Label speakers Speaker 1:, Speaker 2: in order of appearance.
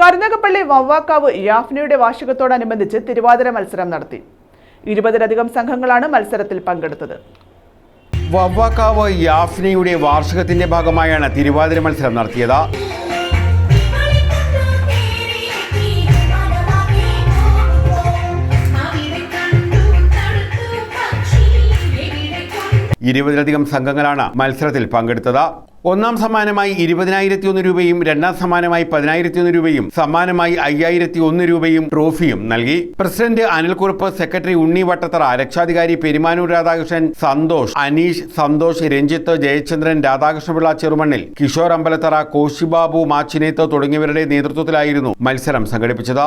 Speaker 1: കരുനാഗപ്പള്ളി വവ്വാക്കാവ് യാഫ്നയുടെ വാർഷികത്തോടനുബന്ധിച്ച് തിരുവാതിര മത്സരം നടത്തി. ഇരുപതിലധികം സംഘങ്ങളാണ് മത്സരത്തിൽ പങ്കെടുത്തത്.
Speaker 2: വവ്വാക്കാവ് യാഫ്നയുടെ വാർഷികത്തിന്റെ ഭാഗമായാണ് തിരുവാതിര മത്സരം നടത്തിയത്. ഇരുപതിലധികം സംഘങ്ങളാണ് മത്സരത്തിൽ പങ്കെടുത്തത്. ഒന്നാം സമ്മാനമായി ഇരുപതിനായിരത്തി ഒന്ന് രൂപയും രണ്ടാം സമ്മാനമായി പതിനായിരത്തി ഒന്ന് രൂപയും സമ്മാനമായി അയ്യായിരത്തി ഒന്ന് രൂപയും ട്രോഫിയും നൽകി. പ്രസിഡന്റ് അനിൽകുറുപ്പ് സെക്രട്ടറി ഉണ്ണി വട്ടത്തറ രക്ഷാധികാരി പെരുമാനൂർ രാധാകൃഷ്ണൻ സന്തോഷ് അനീഷ് സന്തോഷ് രഞ്ജിത്ത് ജയചന്ദ്രൻ രാധാകൃഷ്ണപിള്ള ചെറുമണ്ണിൽ കിഷോർ അമ്പലത്തറ കോശിബാബു മാച്ചിനേത്ത് തുടങ്ങിയവരുടെ നേതൃത്വത്തിലായിരുന്നു മത്സരം സംഘടിപ്പിച്ചത്.